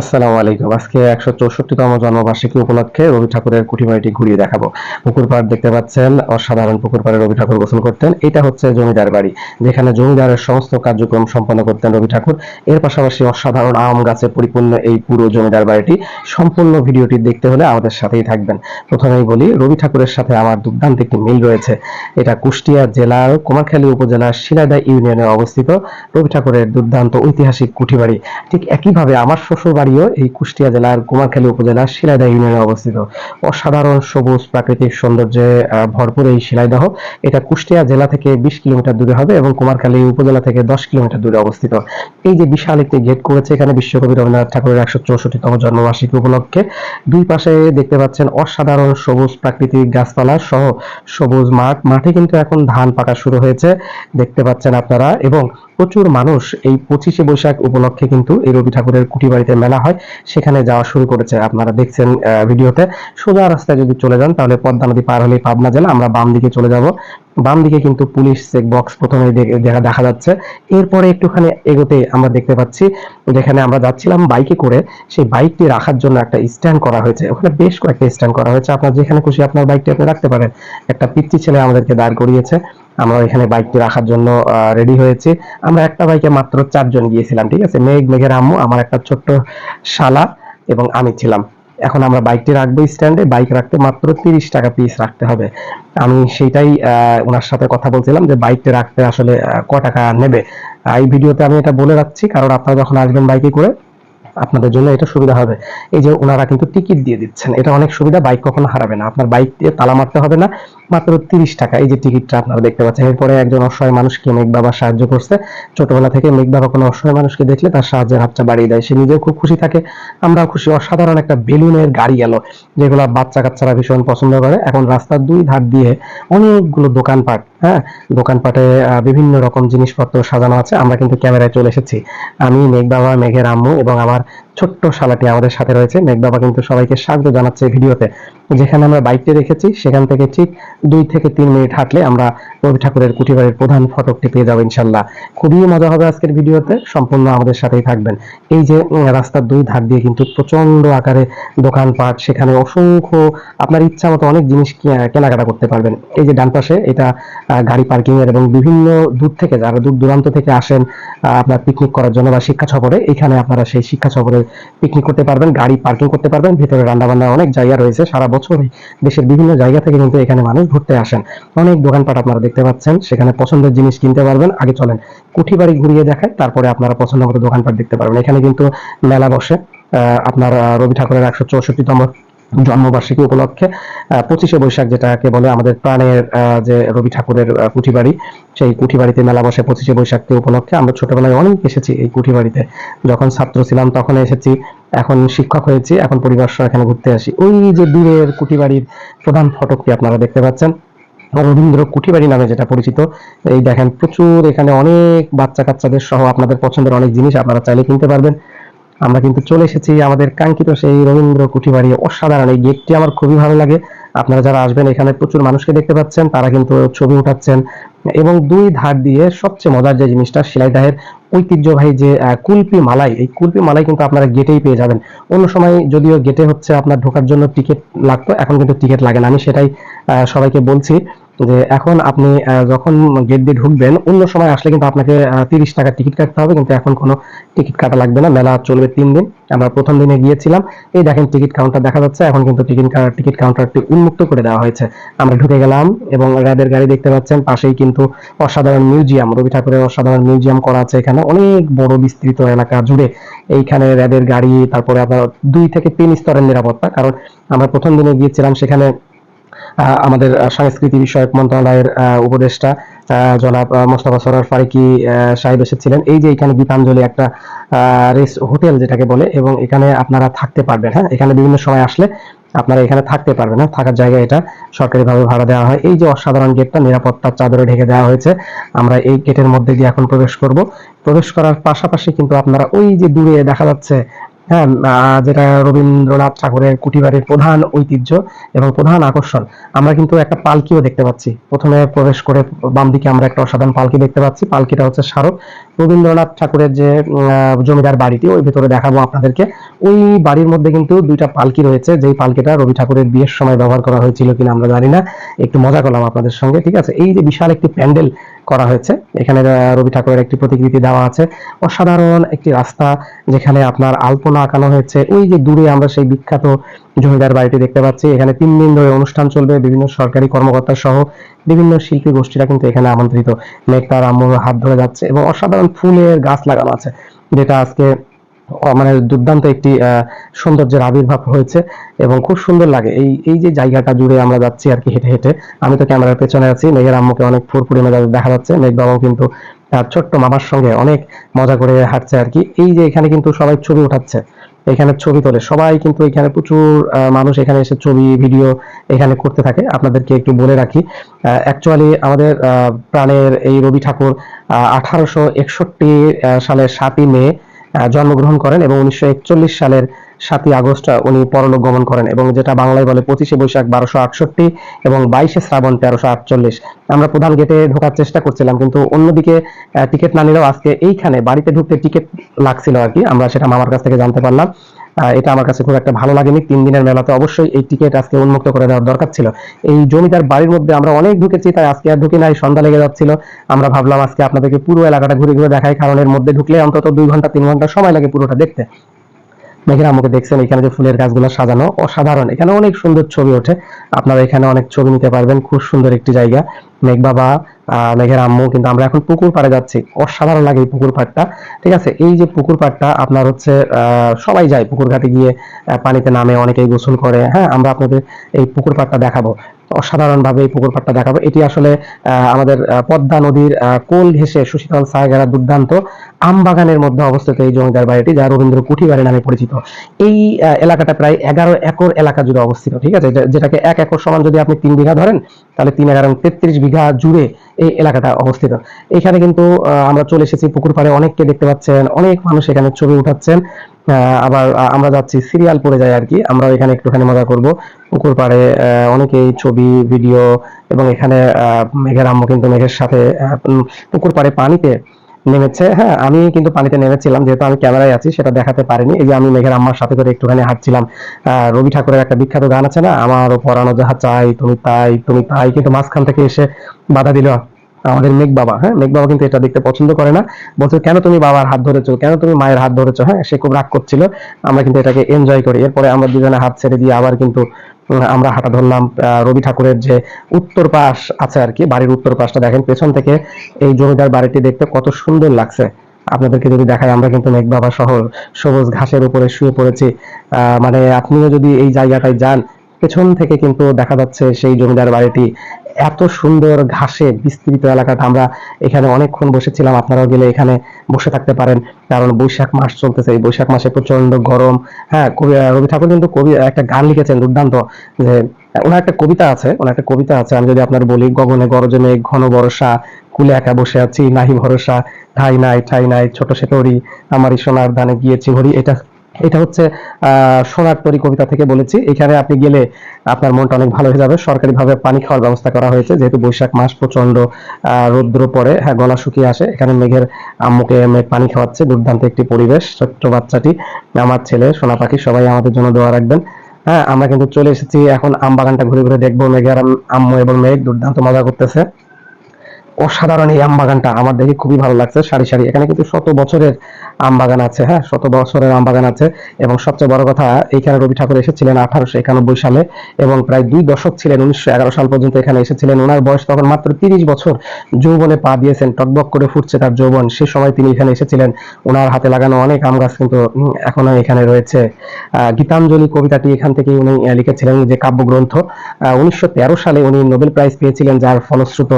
আসসালামু আলাইকুম। আজকে একশো চৌষট্টিতম জন্মবার্ষিকী উপলক্ষে রবি ঠাকুরের কুঠিবাড়িটি ঘুরিয়ে দেখাবো। পুকুর পাড় দেখতে পাচ্ছেন, অসাধারণ পুকুর পাড়ে রবি ঠাকুর গোসল করতেন। এটা হচ্ছে জমিদার বাড়ি, যেখানে জমিদারের সমস্ত কার্যক্রম সম্পন্ন করতেন রবি ঠাকুর। এর পাশাপাশি অসাধারণ আম গাছে পরিপূর্ণ এই পুরো জমিদার বাড়িটি। সম্পূর্ণ ভিডিওটি দেখতে হলে আমাদের সাথেই থাকবেন। প্রথমেই বলি, রবি ঠাকুরের সাথে আমার দুর্দান্ত একটি মিল রয়েছে। এটা কুষ্টিয়া জেলার কুমারখালী উপজেলার শিলাদা ইউনিয়নে অবস্থিত রবি ঠাকুরের দুর্দান্ত ঐতিহাসিক কুঠিবাড়ি। ঠিক একইভাবে আমার শ্বশুর বাড়িও এই কুষ্টিয়া জেলার কুমারখালী উপজেলার শিলাইদহ ইউনিয়নে অবস্থিত। অসাধারণ সবুজ প্রাকৃতিক সৌন্দর্যে ভরপুর এই শিলাইদহ। এটা কুষ্টিয়া জেলা থেকে বিশ কিলোমিটার দূরে হবে এবং কুমারখালী উপজেলা থেকে দশ কিলোমিটার দূরে অবস্থিত। এই যে বিশাল একটি গেট করেছে এখানে বিশ্বকবি রবীন্দ্রনাথ ঠাকুরের একশো চৌষট্টিতম জন্মবার্ষিকী উপলক্ষে। দুই পাশে দেখতে পাচ্ছেন অসাধারণ সবুজ প্রাকৃতিক গাছপালা সহ সবুজ মাঠ। মাঠে কিন্তু এখন ধান পাকা শুরু হয়েছে, দেখতে পাচ্ছেন আপনারা। এবং প্রচুর মানুষ এই পঁচিশে বৈশাখ উপলক্ষে কিন্তু এই রবি ঠাকুরের কুটি বাড়িতে মেলা হয়, সেখানে যাওয়া শুরু করেছে। আপনারা দেখছেন ভিডিওতে। সোজা রাস্তায় যদি চলে যান, তাহলে পদ্মা নদী পার হলেই পাবনা জেলা। আমরা বাম দিকে চলে যাব। বাম দিকে কিন্তু পুলিশ চেক বক্স প্রথমে দেখা দেখা যাচ্ছে। এরপরে একটুখানি এগোতে আমরা দেখতে পাচ্ছি, যেখানে আমরা যাচ্ছিলাম বাইকে করে। সেই বাইকটি রাখার জন্য একটা স্ট্যান্ড করা হয়েছে। ওখানে বেশ কয়েকটা স্ট্যান্ড করা হয়েছে। আপনার যেখানে খুশি আপনার বাইকটি আপনি রাখতে পারেন। একটা পিচ্ছি ছেলে আমাদেরকে দাঁড় করিয়েছে। আমরা এখানে বাইকটি রাখার জন্য রেডি হয়েছি। আমরা একটা বাইকে মাত্র চারজন গিয়েছিলাম, ঠিক আছে? মেঘ, মেঘের আম্মু, আমার একটা ছোট্ট শালা এবং আমি ছিলাম। এখন আমরা বাইকটি রাখব স্ট্যান্ডে বাইক রাখতে মাত্র তিরিশ টাকা পিস রাখতে হবে। আমি সেইটাই ওনার সাথে কথা বলছিলাম যে বাইকটি রাখতে আসলে ক টাকা নেবে। এই ভিডিওতে আমি এটা বলে রাখছি, কারণ আপনারা যখন আসবেন বাইকে করে আপনাদের জন্য এটা সুবিধা হবে। এই যে ওনারা কিন্তু টিকিট দিয়ে দিচ্ছেন। এটা অনেক সুবিধা বাইক কখনো হারাবে না। আপনার বাইক দিয়ে তালা মারতে হবে না, মাত্র তিরিশ টাকা। এই যে টিকিটটা আপনারা দেখতে পাচ্ছেন। এরপরে একজন অসহায় মানুষকে মেঘ বাবা সাহায্য করছে। ছোটবেলা থেকে মেঘ বাবা কোনো অসহায় মানুষকে দেখলে তার সাহায্যের হাতটা বাড়িয়ে দেয়। সে নিজেও খুব খুশি থাকে। আমরাও খুশি। অসাধারণ একটা বেলুনের গাড়ি এলো, যেগুলো বাচ্চা কাচ্চারা ভীষণ পছন্দ করে। এখন রাস্তার দুই ধার দিয়ে অনেকগুলো দোকানপাট হ্যাঁ দোকানপাটে বিভিন্ন রকম জিনিসপত্র সাজানো আছে। আমরা কিন্তু ক্যামেরায় চলে এসেছি। আমি মেঘ বাবা মেঘের আম্মু এবং আমার ছোট্ট শালাটি আমাদের সাথে রয়েছে। মেঘ বাবা কিন্তু সবাইকে স্বাগত জানাচ্ছে ভিডিওতে। যেখানে আমরা বাইকটি রেখেছি, সেখান থেকে ঠিক দুই থেকে তিন মিনিট হাঁটলে আমরা রবি ঠাকুরের কুঠিবাড়ির প্রধান ফটকটি পেয়ে যাব ইনশাল্লাহ। খুবই মজা হবে আজকের ভিডিওতে, সম্পূর্ণ আমাদের সাথেই থাকবেন। এই যে রাস্তার দুই ধার দিয়ে কিন্তু প্রচণ্ড আকারে দোকানপাট, সেখানে অসংখ্য আপনার ইচ্ছা মতো অনেক জিনিস কেনাকাটা করতে পারবেন। এই যে ডান পাশে, এটা গাড়ি পার্কিং এর এবং বিভিন্ন দূর থেকে যারা দূর দূরান্ত থেকে আসেন আপনার পিকনিক করার জন্য বা শিক্ষা সফরে, এখানে আপনারা সেই শিক্ষা সফরে পিকনিক করতে পারবেন, গাড়ি পার্কিং করতে পারবেন, ভিতরে রান্না বান্নার অনেক জায়গা রয়েছে। সারা বছরই দেশের বিভিন্ন জায়গা থেকে কিন্তু এখানে মানুষ ঘুরতে আসেন। অনেক দোকানপাট আপনারা দেখতে পাচ্ছেন, সেখানে পছন্দের জিনিস কিনতে পারবেন। আগে চলেন কুঠি বাড়ি ঘুরিয়ে দেখায় তারপরে আপনারা পছন্দ মতো দোকানপাট দেখতে পারবেন। এখানে কিন্তু মেলা বসে আপনার রবি ঠাকুরের একশো চৌষট্টিতম জন্মবার্ষিকী উপলক্ষে পঁচিশে বৈশাখ যেটাকে বলে আমাদের প্রাণের যে রবি ঠাকুরের আহ, কুঠিবাড়ি সেই কুঠিবাড়িতে মেলা বসে পঁচিশে বৈশাখকে উপলক্ষে আমরা ছোটবেলায় অনেক এসেছি এই কুঠিবাড়িতে। যখন ছাত্র ছিলাম তখন এসেছি এখন শিক্ষক হয়েছি এখন পরিবার সহ এখানে ঘুরতে আসি। ওই যে দূরের কুঠিবাড়ির প্রধান ফটকটি আপনারা দেখতে পাচ্ছেন? রবীন্দ্র কুঠিবাড়ি নামে যেটা পরিচিত। এই দেখেন প্রচুর এখানে অনেক বাচ্চা কাচ্চাদের সহ আপনাদের পছন্দের অনেক জিনিস আপনারা চাইলে কিনতে পারবেন। আমরা কিন্তু চলে এসেছি আমাদের কাঙ্ক্ষিত সেই রবীন্দ্র কুঠিবাড়ি অসাধারণ এই গেটটি আমার খুবই ভালো লাগে। আপনারা যারা আসবেন এখানে প্রচুর মানুষকে দেখতে পাচ্ছেন, তারা কিন্তু ছবি উঠাচ্ছেন এবং দুই ধার দিয়ে সবচেয়ে মজার যে জিনিসটা, শিলাইদাহের ঐতিহ্যবাহী যে কুলপি মালাই, এই কুলপি মালাই কিন্তু আপনারা গেটেই পেয়ে যাবেন। অন্য সময় যদিও গেটে হচ্ছে আপনার ঢোকার জন্য টিকিট লাগতো, এখন কিন্তু টিকিট লাগে না। আমি সেটাই সবাইকে বলছি। যে এখন আপনি যখন গেট দিয়ে ঢুকবেন, অন্য সময় আসলে কিন্তু আপনাকে তিরিশ টাকা টিকিট কাটতে হবে, কিন্তু এখন কোনো টিকিট কাটা লাগবে না। মেলা চলবে তিন দিন। আমরা প্রথম দিনে গিয়েছিলাম। এই দেখেন টিকিট কাউন্টার দেখা যাচ্ছে। এখন কিন্তু টিকিট টিকিট কাউন্টারটি উন্মুক্ত করে দেওয়া হয়েছে। আমরা ঢুকে গেলাম এবং র্যাবের গাড়ি দেখতে পাচ্ছেন। পাশেই কিন্তু অসাধারণ মিউজিয়াম, রবি ঠাকুরের অসাধারণ মিউজিয়াম করা আছে এখানে। অনেক বড় বিস্তৃত এলাকা জুড়ে এইখানে র্যাবের গাড়ি, তারপরে আপনার দুই থেকে তিন স্তরের নিরাপত্তা। কারণ আমরা প্রথম দিনে গিয়েছিলাম, সেখানে আমাদের সংস্কৃতি বিষয়ক মন্ত্রণালয়ের উপদেষ্টা জনাব মোস্তফা সরার ফারুকি সাহেব এসেছিলেন। এই যে এখানে গীতাঞ্জলি একটা রেস, হোটেল যেটাকে বলে, এবং এখানে আপনারা থাকতে পারবেন হ্যাঁ? এখানে বিভিন্ন সময় আসলে আপনারা এখানে থাকতে পারবেন হ্যাঁ? থাকার জায়গা এটা সরকারিভাবে ভাড়া দেওয়া হয়। এই যে অসাধারণ গেটটা, নিরাপত্তার চাদরে ঢেকে দেওয়া হয়েছে, আমরা এই গেটের মধ্যে দিয়ে এখন প্রবেশ করব। প্রবেশ করার পাশাপাশি কিন্তু আপনারা ওই যে দূরে দেখা যাচ্ছে হ্যাঁ যেটা রবীন্দ্রনাথ ঠাকুরের কুটিবাড়ির প্রধান ঐতিহ্য এবং প্রধান আকর্ষণ, আমরা কিন্তু একটা পালকিও দেখতে পাচ্ছি। প্রথমে প্রবেশ করে বাম দিকে আমরা একটা অসাধারণ পালকি দেখতে পাচ্ছি। পালকিটা হচ্ছে স্মারক রবীন্দ্রনাথ ঠাকুরের যে জমিদার বাড়িটি, ওই ভেতরে দেখাবো আপনাদেরকে। ওই বাড়ির মধ্যে কিন্তু দুইটা পালকি রয়েছে। যেই পালকিটা রবি ঠাকুরের বিয়ের সময় ব্যবহার করা হয়েছিল কিনা আমরা জানি না। একটু মজা করলাম আপনাদের সঙ্গে, ঠিক আছে? এই যে বিশাল একটি প্যান্ডেল করা হয়েছে, এখানে রবি ঠাকুরের একটি প্রতিকৃতি দেওয়া আছে। অসাধারণ একটি রাস্তা যেখানে আপনার আলপনা আঁকানো হয়েছে। ওই যে দূরে আমরা সেই বিখ্যাত জমিদার বাড়িটি দেখতে পাচ্ছি। এখানে তিন দিন ধরে অনুষ্ঠান চলবে। বিভিন্ন সরকারি কর্মকর্তা সহ বিভিন্ন শিল্পী গোষ্ঠীরা কিন্তু এখানে আমন্ত্রিত। মেঘ তার আম্মুর হাত ধরে যাচ্ছে এবং অসাধারণ ফুলের গাছ লাগানো আছে, যেটা আজকে মানে দুর্দান্ত একটি সৌন্দর্যের আবির্ভাব হয়েছে এবং খুব সুন্দর লাগে। এই এই যে জায়গাটা জুড়ে আমরা যাচ্ছি আর কি হেঁটে হেঁটে, আমি তো ক্যামেরার পেছনে আছি। মেঘের আম্মুকে অনেক ফুরফুরি মেজাজ দেখা যাচ্ছে। মেঘ বাবাও কিন্তু তার ছোট্ট মামার সঙ্গে অনেক মজা করে হাঁটছে আর কি। এই যে এখানে কিন্তু সবাই ছবি উঠাচ্ছে, এখানে ছবি তোলে। সবাই কিন্তু এখানে প্রচুর মানুষ এখানে এসে ছবি, ভিডিও এখানে করতে থাকে। আপনাদেরকে একটু বলে রাখি অ্যাকচুয়ালি আমাদের প্রাণের এই রবি ঠাকুর আঠারোশো একষট্টি সালের সাতই মে জন্মগ্রহণ করেন এবং উনিশশো একচল্লিশ সালের সাতই আগস্ট উনি পরলোক গমন করেন এবং যেটা বাংলায় বলে পঁচিশে বৈশাখ বারোশো আটষট্টি এবং বাইশে শ্রাবণ তেরোশো আটচল্লিশ। আমরা প্রধান গেটে ঢোকার চেষ্টা করছিলাম কিন্তু অন্যদিকে টিকিট না নিলেও আজকে এইখানে বাড়িতে ঢুকতে টিকিট লাগছিল আর কি, আমরা সেটা মামার কাছ থেকে জানতে পারলাম। এটা আমার কাছে খুব একটা ভালো লাগেনি। তিন দিনের মেলাতে অবশ্যই এই টিকিট আজকে উন্মুক্ত করে দেওয়ার দরকার ছিল। এই জমিদার বাড়ির মধ্যে আমরা অনেক ঢুকেছি, তাই আজকে আর ঢুকি নাই, সন্ধ্যা লেগে যাচ্ছিল। আমরা ভাবলাম আজকে আপনাদেরকে পুরো এলাকাটা ঘুরে ঘুরে দেখাই, কারণ এর মধ্যে ঢুকলে অন্তত দুই ঘণ্টা, তিন ঘণ্টা সময় লাগে পুরোটা দেখতে। মেঘের আমাকে দেখছেন, এখানে যে ফুলের গাছগুলো সাজানো অসাধারণ। এখানে অনেক সুন্দর ছবি ওঠে। আপনারা এখানে অনেক ছবি নিতে পারবেন, খুব সুন্দর একটি জায়গা। মেঘ বাবা মেঘের আম্মু, কিন্তু আমরা এখন পুকুর পাড়ে যাচ্ছি। অসাধারণ লাগে এই পুকুর পাড়টা, ঠিক আছে? এই যে পুকুর পাড়টা, আপনার হচ্ছে সবাই যায় পুকুর ঘাটে গিয়ে পানিতে নামে, অনেকেই গোসল করে। হ্যাঁ আমরা আপনাদের এই পুকুর পাড়টা দেখাবো। অসাধারণ ভাবে এই পুকুর পাড়টা দেখাবো। এটি আসলে আমাদের পদ্মা নদীর কোল ঘেঁষে সুশীতল ছায়াঘেরা দুর্দান্ত আম বাগানের মধ্যে অবস্থিত এই জমিদার বাড়িটি, যা রবীন্দ্র কুঠি বাড়ি নামে পরিচিত। এই এলাকাটা প্রায় এগারো একর এলাকা জুড়ে অবস্থিত, ঠিক আছে? যেটাকে এক একর সমান যদি আপনি তিন বিঘা ধরেন, তাহলে তিন এগারো তেত্রিশ বিঘা জুড়ে এই এলাকাটা অবস্থিত। এখানে কিন্তু আমরা চলে এসেছি পুকুর পাড়ে। অনেককে দেখতে পাচ্ছেন, অনেক মানুষ এখানে ছবি উঠাচ্ছেন। আবার আমরা যাচ্ছি সিরিয়াল পড়ে যাই আর কি। আমরা এখানে একটুখানি মজা করব। পুকুর পাড়ে অনেকেই ছবি, ভিডিও এবং এখানে মেঘের আম্মু কিন্তু মেঘের সাথে পুকুর পাড়ে পানিতে নেমেছে। হ্যাঁ আমি কিন্তু পানিতে নেমেছিলাম, যেহেতু আমি ক্যামেরায় আছি, সেটা দেখাতে পারিনি। এই যে আমি মেঘের আম্মার সাথে করে একটুখানি হাঁটছিলাম। রবি ঠাকুরের একটা বিখ্যাত গান আছে না? আমারও পরানো যাহা চাই, তুমি তাই তুমি তাই। কিন্তু মাঝখান থেকে এসে বাধা দিল আমাদের মেঘ বাবা হ্যাঁ? মেঘ বাবা কিন্তু এটা দেখতে পছন্দ করে না। বলছে, কেন তুমি বাবার হাত ধরেছো? কেন তুমি মায়ের হাত ধরেছো? হ্যাঁ সে খুব রাগ করছিল। আমরা কিন্তু এটাকে এনজয় করি। এরপরে আমরা দুজনে হাত ছেড়ে দিয়ে আবার কিন্তু আমরা হাঁটা ধরলাম রবি ঠাকুরের যে উত্তর পাশ আছে আর কি, বাড়ির উত্তর পাশটা দেখেন। পেছন থেকে এই জমিদার বাড়িটি দেখতে কত সুন্দর লাগছে। আপনাদেরকে যদি দেখাই, আমরা কিন্তু মেঘ বাবা শহর সবুজ ঘাসের উপরে শুয়ে পড়েছি। মানে আপনিও যদি এই জায়গাটায় যান পেছন থেকে কিন্তু দেখা যাচ্ছে সেই জমিদার বাড়িটি এত সুন্দর ঘাসে বিস্তৃত এলাকাটা। আমরা এখানে অনেকক্ষণ বসেছিলাম, আপনারাও গেলে এখানে বসে থাকতে পারেন। কারণ বৈশাখ মাস চলতেছে, এই বৈশাখ মাসে প্রচণ্ড গরম। হ্যাঁ কবি রবি ঠাকুর কিন্তু কবি একটা গান লিখেছেন দুর্দান্ত, যে, ওনার একটা কবিতা আছে, ওনার একটা কবিতা আছে, আমি যদি আপনার বলি, গগনে গরজে মেঘ ঘন বর্ষা, কুলে একা বসে আছি, নাহি ভরসা, ঠাই নাই ঠাই নাই, ছোট সেটরি আমারই সোনার দানে গিয়েছি ভরি, এটা এটা হচ্ছে সোনার তরি কবিতা থেকে বলেছি। এখানে আপনি গেলে আপনার মনটা অনেক ভালো হয়ে যাবে। সরকারিভাবে পানি খাওয়ার ব্যবস্থা করা হয়েছে। যেহেতু বৈশাখ মাস প্রচণ্ড রৌদ্র পরে হ্যাঁ গলা শুকিয়ে আসে, এখানে মেঘের আম্মুকে মেঘ পানি খাওয়াচ্ছে। দুর্দান্ত একটি পরিবেশ, ছোট্ট বাচ্চাটি, আমার ছেলে, সোনা পাখি, সবাই আমাদের জন্য দোয়া রাখবেন। হ্যাঁ আমরা কিন্তু চলে এসেছি। এখন আম বাগানটা ঘুরে ঘুরে দেখব, মেঘের আম- আম্মু এবং মেঘ দুর্দান্ত মজা করতেছে। অসাধারণ এই আম বাগানটা আমার দেখে খুবই ভালো লাগছে সারি সারি। এখানে কিন্তু শত বছরের আম বাগান আছে হ্যাঁ? শত বছরের আম বাগান আছে। এবং সবচেয়ে বড় কথা, এইখানে রবি ঠাকুর এসেছিলেন আঠারোশো একানব্বই সালে এবং প্রায় দুই দশক ছিলেন, উনিশশো এগারো সাল পর্যন্ত এখানে এসেছিলেন। ওনার বয়স তখন মাত্র তিরিশ বছর। যৌবনে পা দিয়েছেন, টকবক করে ফুটছে তার যৌবন। সে সময় তিনি এখানে এসেছিলেন। ওনার হাতে লাগানো অনেক আম গাছ কিন্তু এখনও এখানে রয়েছে। গীতাঞ্জলি কবিতাটি এখান থেকে উনি লিখেছিলেন, যে কাব্যগ্রন্থ। উনিশশো তেরো সালে উনি নোবেল প্রাইজ পেয়েছিলেন, যার ফলশ্রুত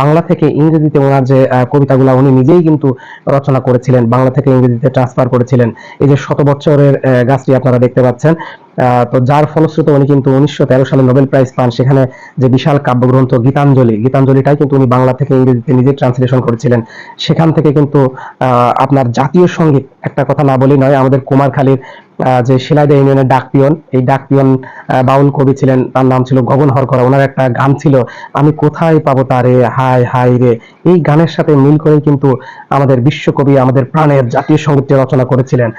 বাংলা থেকে ইংরেজিতে ওনার যে কবিতাগুলো উনি নিজেই কিন্তু রচনা করেছিলেন, বাংলা থেকে ইংরেজিতে ট্রান্সফার করেছিলেন। এই যে শত বছরের গাছটি আপনারা দেখতে পাচ্ছেন। তো যার ফলশ্রুতি উনি কিন্তু উনিশশো তেরো সালে নোবেল প্রাইজ পান সেখানে যে বিশাল কাব্যগ্রন্থ গীতাঞ্জলি গীতাঞ্জলিটাই কিন্তু উনি বাংলা থেকে ইংরেজিতে নিজে ট্রান্সলেশন করেছিলেন। সেখান থেকে কিন্তু আপনার জাতীয় সংগীত একটা কথা না বলি নয় আমাদের কুমারখালীর যে শিলাইদা ইউনিয়নের ডাক পিয়ন এই ডাক পিয়ন আহ, বাউল কবি ছিলেন তার নাম ছিল গগন হরকরা। ওনার একটা গান ছিল আমি কোথায় পাবো তারে হায় হায় রে। এই গানের সাথে মিল করে কিন্তু আমাদের বিশ্বকবি আমাদের প্রাণের জাতীয় সঙ্গীতটি রচনা করেছিলেন।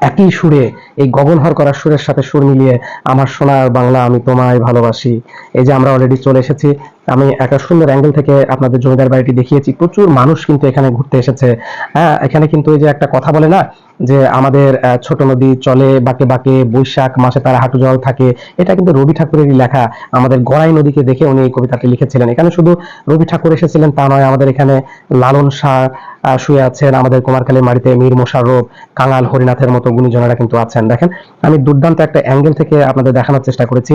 একই সুরে, এই গগন হর করার সুরের সাথে সুর মিলিয়ে আমার সোনার বাংলা আমি তোমায় ভালোবাসি। এই যে আমরা অলরেডি চলে এসেছি আমি একটা সুন্দর অ্যাঙ্গেল থেকে আপনাদের জমিদার বাড়িটি দেখিয়েছি। প্রচুর মানুষ কিন্তু এখানে ঘুরতে এসেছে। হ্যাঁ এখানে কিন্তু এই যে একটা কথা বলে না, যে আমাদের ছোট নদী চলে, বাঁকে বাঁকে বৈশাখ মাসে তার হাঁটু জল থাকে, এটা কিন্তু রবি ঠাকুরেরই লেখা। আমাদের গড়াই নদীকে দেখে উনি এই কবিতাটি লিখেছিলেন। এখানে শুধু রবি ঠাকুর এসেছিলেন তা নয়, আমাদের এখানে লালন শাহ শুয়ে আছেন, আমাদের কুমারখালীর মাটিতে মীর মোশাররফ, কাঙাল হরিনাথের মতো গুণীজনেরা কিন্তু আছেন। দেখেন, আমি দুর্দান্ত একটা অ্যাঙ্গেল থেকে আপনাদের দেখানোর চেষ্টা করেছি।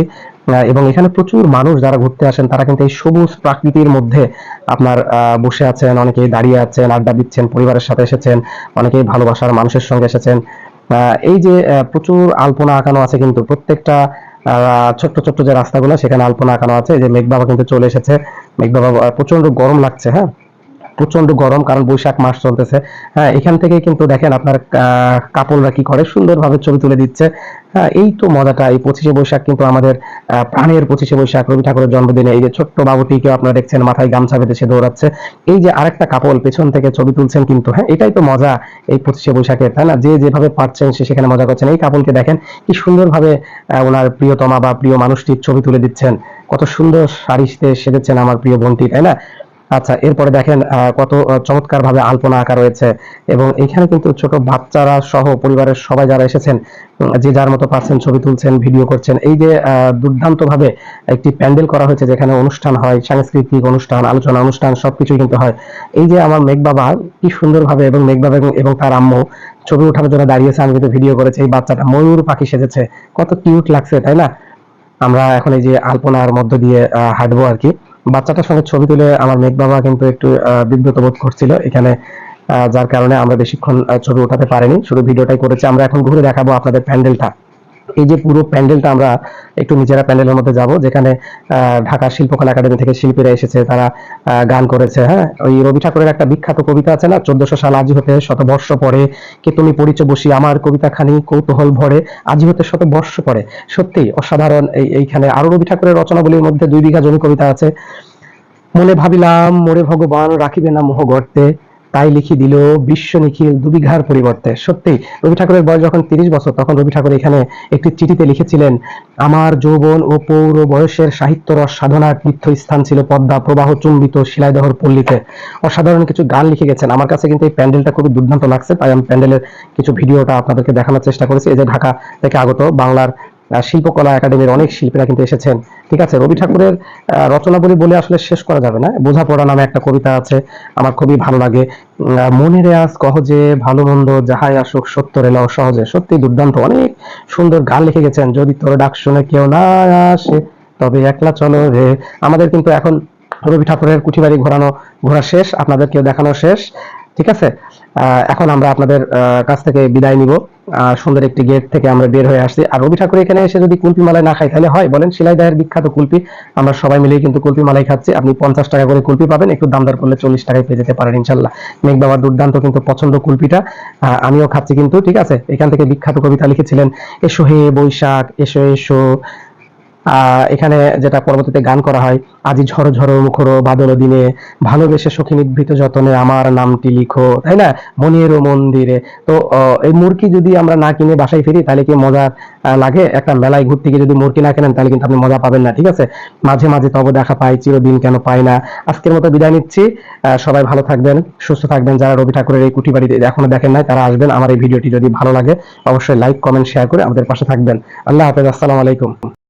এবং এখানে প্রচুর মানুষ যারা ঘুরতে আসেন, তারা কিন্তু এই সবুজ প্রাকৃতির মধ্যে আপনার বসে আছেন, অনেকেই দাঁড়িয়ে আছেন, আড্ডা দিচ্ছেন, পরিবারের সাথে এসেছেন, অনেকেই ভালোবাসার মানুষের সঙ্গে এসেছেন। এই যে প্রচুর আলপনা আঁকানো আছে কিন্তু প্রত্যেকটা ছোট্ট ছোট্ট যে রাস্তাগুলো, সেখানে আলপনা আঁকানো আছে। যে মেঘ বাবা কিন্তু চলে এসেছে। মেঘ বাবা প্রচণ্ড গরম লাগছে হ্যাঁ? প্রচণ্ড গরম, কারণ বৈশাখ মাস চলতেছে। হ্যাঁ এখান থেকে কিন্তু দেখেন আপনার কাপড়রা কি করে? সুন্দরভাবে ছবি তুলে দিচ্ছে। হ্যাঁ এই তো মজাটা, এই পঁচিশে বৈশাখ কিন্তু আমাদের প্রাণের পঁচিশে বৈশাখ, রবি ঠাকুরের জন্মদিনে। এই যে ছোট্ট বাবুটিকে আপনারা দেখছেন, মাথায় গামছা বেঁধে সে দৌড়াচ্ছে। এই যে আরেকটা কাপল পেছন থেকে ছবি তুলছেন কিন্তু হ্যাঁ এটাই তো মজা এই পঁচিশে বৈশাখে তাই না? যে যেভাবে পারছেন সে সেখানে মজা করছেন। এই কাপলকে দেখেন, কি সুন্দরভাবে ওনার প্রিয়তমা বা প্রিয় মানুষটির ছবি তুলে দিচ্ছেন। কত সুন্দর শাড়িতে সেজেছেন আমার প্রিয় বোনটি, তাই না? আচ্ছা এরপরে দেখেন কত চমৎকার ভাবে আলপনা আঁকা রয়েছে। এবং এখানে কিন্তু ছোট বাচ্চারা সহ পরিবারের সবাই যারা এসেছেন যে যার মতো পারছেন ছবি তুলছেন, ভিডিও করছেন, এই যে দুর্দান্ত ভাবে একটি প্যান্ডেল করা হয়েছে যেখানে অনুষ্ঠান হয়, সাংস্কৃতিক অনুষ্ঠান, আলোচনা অনুষ্ঠান সবকিছু কিন্তু হয়। এই যে আমার মেঘ বাবা কি সুন্দরভাবে এবং মেঘ বাবা এবং- তার আম্মু ছবি ওঠানোর জন্য দাঁড়িয়েছে, আমি কিন্তু ভিডিও করেছি, এই বাচ্চাটা ময়ূর পাখি সেজেছে। কত কিউট লাগছে, তাই না? আমরা এখন এই যে আলপনার মধ্য দিয়ে হাঁটবো আর কি। বাচ্চাটার সঙ্গে ছবি তুলে আমার মেঘ বাবা কিন্তু একটু বিব্রত বোধ করছিল। এখানে যার কারণে আমরা বেশিক্ষণ ছবি ওঠাতে পারিনি। শুধু ভিডিওটাই করেছি। আমরা এখন ঘুরে দেখাবো আপনাদের প্যান্ডেলটা। এই যে পুরো প্যান্ডেলটা আমরা একটু নিজেরা প্যান্ডেলের মধ্যে যাব, যেখানে ঢাকা শিল্পকলা একাডেমি থেকে শিল্পীরা এসেছে, তারা গান করেছে হ্যাঁ? ওই রবি ঠাকুরের একটা বিখ্যাত কবিতা আছে না, চোদ্দশো সাল আজি হতে শত বর্ষ পরে, কে তুমি পরিচয় বসি, আমার কবিতা খানি কৌতূহল ভরে আজি হতে শত বর্ষ পরে। সত্যি অসাধারণ এই, এইখানে। আরও রবি ঠাকুরের রচনাবলীর মধ্যে দুই বিঘা জমি কবিতা আছে। মনে ভাবিলাম, মোরে ভগবান, রাখিবে না মোহ গর্তে তাই লিখি দিল বিশ্ব নিখিল দুবিঘার পরিবর্তে। সত্যি রবি ঠাকুরের বয়স যখন তিরিশ বছর, তখন রবি ঠাকুর এখানে একটি চিঠিতে লিখেছিলেন, আমার যৌবন ও পৌর বয়সের সাহিত্য রস সাধনার তীর্থস্থান ছিল পদ্মা প্রবাহ চুম্বিত শিলাইদহর পল্লীতে। অসাধারণ কিছু গান লিখে গেছেন। আমার কাছে কিন্তু এই প্যান্ডেলটা খুবই দুর্দান্ত লাগছে, তাই আমি প্যান্ডেলের কিছু ভিডিওটা আপনাদেরকে দেখানোর চেষ্টা করেছি। এই যে ঢাকা থেকে আগত বাংলার শিল্পকলা একাডেমির অনেক শিল্পীরা কিন্তু এসেছেন। ঠিক আছে, রবি ঠাকুরের রচনাবলী বলে আসলে শেষ করা যাবে না। বোঝাপড়া নামে একটা কবিতা আছে, আমার খুবই ভালো লাগে। মনের আজ কহজে ভালো মন্দ, যাহাই আসুক সত্য রেলাও সহজে। সত্যি দুর্দান্ত, অনেক সুন্দর গান লিখে গেছেন। যদি তোর ডাক শুনে কেউ না আসে, তবে একলা চলো রে। আমাদের কিন্তু এখন রবি ঠাকুরের কুঠিবাড়ি ঘোরানো, ঘোরা শেষ, আপনাদেরকেও দেখানো শেষ। ঠিক আছে এখন আমরা আপনাদের কাছ থেকে বিদায় নিব। সুন্দর একটি গেট থেকে আমরা বের হয়ে আসছি। আর রবি ঠাকুর এখানে এসে যদি কুলপি মালাই না খাই তাহলে হয়, বলেন শিলাইদাহের বিখ্যাত কুলপি। আমরা সবাই মিলে কিন্তু কুলপি মালাই খাচ্ছি। আপনি পঞ্চাশ টাকা করে কুলপি পাবেন, একটু দাম দর করলে চল্লিশ টাকায় পেয়ে যেতে পারেন, ইনশাল্লাহ। মেঘ বাবার দুর্দান্ত কিন্তু পছন্দ কুলপিটা। আমিও খাচ্ছি কিন্তু, ঠিক আছে? এখান থেকে বিখ্যাত কবিতা লিখেছিলেন, এসো হে বৈশাখ, এসো এসো। এখানে যেটা পরবর্তীতে গান করা হয়, আজি ঝড় ঝড় মুখর বাদল দিনে, ভালোবেসে সখী নিভৃত যতনে, আমার নামটি লিখো, তাই না? মনের মন্দিরে। তো এই মুরগি যদি আমরা না কিনে বাসায় ফিরি, তাহলে কি মজা লাগে? একটা মেলায় ঘুরতে গিয়ে যদি মুরগি না কেনেন, তাহলে কিন্তু আপনি মজা পাবেন না, ঠিক আছে? মাঝে মাঝে তবে দেখা পাই, চিরদিন কেন পাই না। আজকের মতো বিদায় নিচ্ছি। সবাই ভালো থাকবেন, সুস্থ থাকবেন। যারা রবি ঠাকুরের এই কুটি বাড়িতে এখনও দেখেন নাই, তারা আসবেন। আমার এই ভিডিওটি যদি ভালো লাগে, অবশ্যই লাইক, কমেন্ট, শেয়ার করে আমাদের পাশে থাকবেন। আল্লাহ হাফেজ, আসসালামু আলাইকুম।